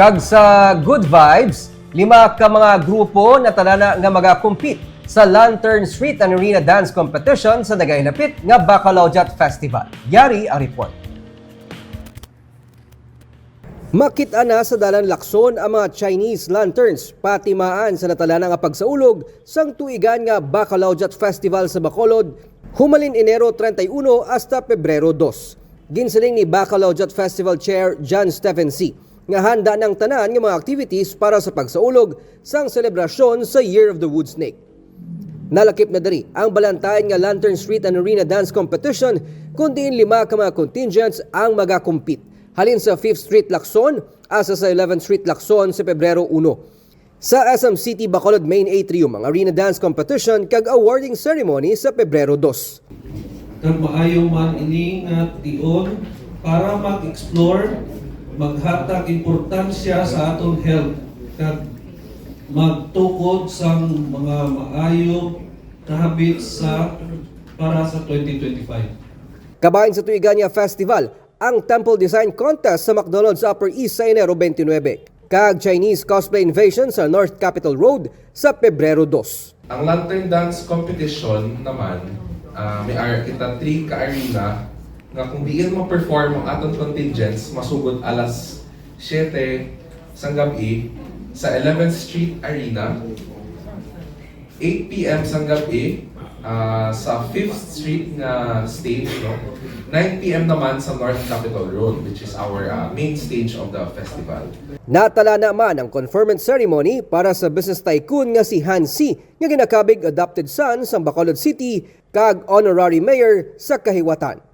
Kag sa Good Vibes, lima ka mga grupo na talana nga magakompete sa Lantern Street and Arena Dance Competition sa nagailapit nga Baccalaureate Festival. Yari ang report. Makita na sa dalan lakson ang mga Chinese lanterns patimaan sa natalana nga pagsaulog sang tuigan nga Baccalaureate Festival sa Bacolod humalin Enero 31 hasta Pebrero 2. Ginsiling ni Baccalaureate Festival Chair John Stephen C. nga handa ng tanan nga mga activities para sa pagsaulog sang selebrasyon sa Year of the Wood Snake. Nalakip na dari ang balantayan nga Lantern Street and Arena Dance Competition kundi lima ka mga contingents ang magakompete. Halin sa 5th Street Lacson asa sa 11th Street Lacson sa Pebrero 1. Sa SM City Bacolod Main Atrium ang Arena Dance Competition kag awarding ceremony sa Pebrero 2. kag maayo man ini nga tion para mag-explore maghatag importansya sa aton health kag magtukod sa mga maayo na habits sa para sa 2025. Kabahin sa tuigan niya festival, ang Temple Design Contest sa McDonald's Upper East sa Enero 29. Kag Chinese Cosplay Invasion sa North Capitol Road sa Pebrero 2. Ang Lantern Dance Competition naman, ah, may ar kita 3 ka arena nga kung diin mo perform ang aton contingents, masugod alas 7 sang gabi sa 11th Street Arena, 8 p.m. sang gabi ah, sa 5th Street nga stage, no? 9 p.m. naman sa North Capitol Road, which is our ah, main stage of the festival. Natala naman ang conferment ceremony para sa business tycoon nga si Han Si nga ginakabig adopted son sa Bacolod City kag honorary mayor sa Kahiwatan.